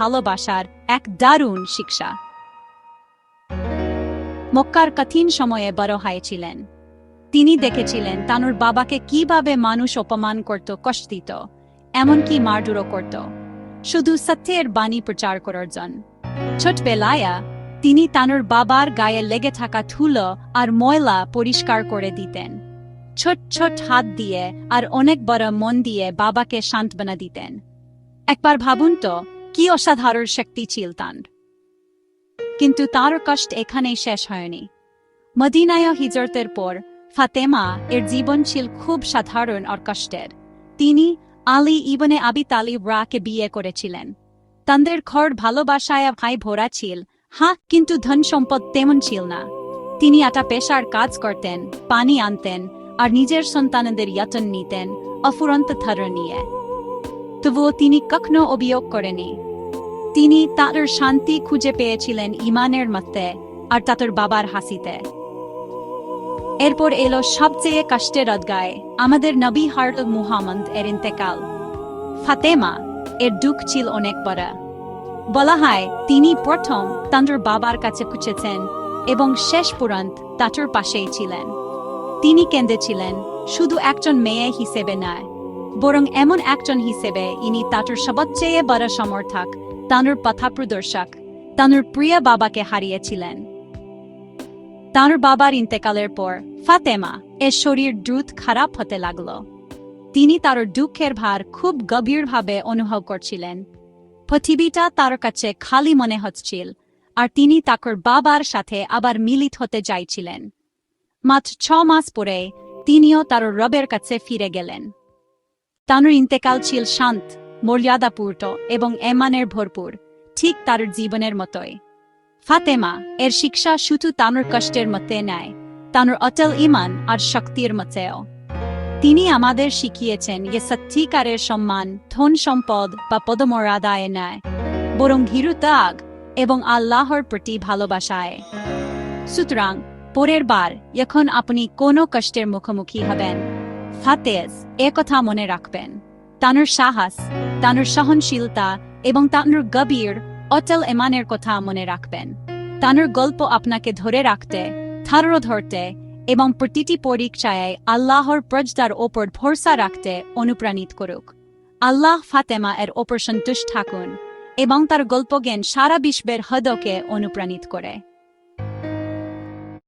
ভালোবাসার এক দারুণ শিক্ষা। মক্কার কঠিন সময়ে বড় হয়েছিলেন। তিনি দেখেছিলেন তানুর বাবাকে কীভাবে মানুষ অপমান করত, কষ্ট দিত, এমনকি মারধরও করত। শুধু সত্যের বাণী প্রচার করার জন্য। ছোটবেলায়া তিনি তানুর বাবার গায়ে লেগে থাকা ধুলো আর ময়লা পরিষ্কার করে দিতেন। ছোট ছোট হাত দিয়ে আর অনেক বড় মন দিয়ে বাবাকে সান্ত্বনা দিতেন। একবার ভাবুন তো কি অসাধারণ শক্তি ছিল তার কিন্তু তার কষ্ট এখানেই শেষ হয়নি। মদিনায় হিজরতের পর ফাতেমা এর জীবন ছিল খুব সাধারণ আর কষ্টের। তিনি আলী ইবনে আবি তালিব রাকে বিয়ে করেছিলেন। তাদের ঘর ভালোবাসায় ভাই ভরা ছিল। হ্যাঁ কিন্তু ধন সম্পদ তেমন ছিল না। তিনি একটা পেশার কাজ করতেন, পানি আনতেন আর নিজের সন্তানদের যত্ন নিতেন, অফুরন্ত থর নিয়ে তবুও তিনি কখনো অভিযোগ করেনি তিনি তার শান্তি খুঁজে পেয়েছিলেন ইমানের মধ্যে আর তাদের বাবার হাসিতে। এরপর এলো সবচেয়ে কষ্টের অধ্যায়, আমাদের নবী হার্ল মুহাম্মদ এর ইন্তেকাল। ফাতেমা, এর দুঃখ ছিল অনেক বড়। বলা হয়, তিনি প্রথম তাঁর বাবার কাছে খুঁজেছেন এবং শেষ পর্যন্ত তাঁর পাশেই ছিলেন। তিনি কেঁদেছিলেন, শুধু একজন মেয়ে হিসেবে নয়। বরং এমন একজন হিসেবে ইনি তাঁর সবচেয়ে বড় সমর্থক, তাঁর পথা প্রদর্শক তাঁর প্রিয় বাবাকে হারিয়েছিলেন। তাঁর বাবার ইন্তেকালের পর ফাতেমা এর শরীর দ্রুত খারাপ হতে লাগল। তিনি তার দুঃখের ভার খুব গভীরভাবে অনুভব করছিলেন। পৃথিবীটা তার কাছে খালি মনে হচ্ছিল, আর তিনি তাকর বাবার সাথে আবার মিলিত হতে চাইছিলেন। মাত্র ছ মাস পরে তিনিও তার রবের কাছে ফিরে গেলেন। তাঁর ইন্তেকাল ছিল শান্ত মর্যাদাপূর্ণ এবং এমানের ভরপুর, ঠিক তার জীবনের মতোই। ফাতেমা এর শিক্ষা শুধু তানুর কষ্টের মতে নেয় তানুর অটল ইমান আর শক্তির মতেও। তিনি আমাদের শিখিয়েছেন যে সত্যিকারের সম্মান, ধন সম্পদ বা পদমর্যাদায় নেয় বরং ভীরু ত্যাগ এবং আল্লাহর প্রতি ভালোবাসায়। সুতরাং, পরের বার, যখন আপনি কোনো কষ্টের মুখোমুখি হবেন ফাতেজ, এ কথা মনে রাখবেন। তানুর সাহস, তানুর সহনশীলতা এবং তানুর গভীর অটল এমানের কথা মনে রাখবেন। তানুর গল্প আপনাকে ধরে রাখতে, থারো ধরতে এবং প্রতিটি পরীক্ষায় আল্লাহর প্রজদার ওপর ভরসা রাখতে অনুপ্রাণিত করুক। আল্লাহ ফাতেমা এর ওপর সন্তুষ্ট থাকুন এবং তার গল্পজ্ঞান সারা বিশ্বের হদকে অনুপ্রাণিত করে।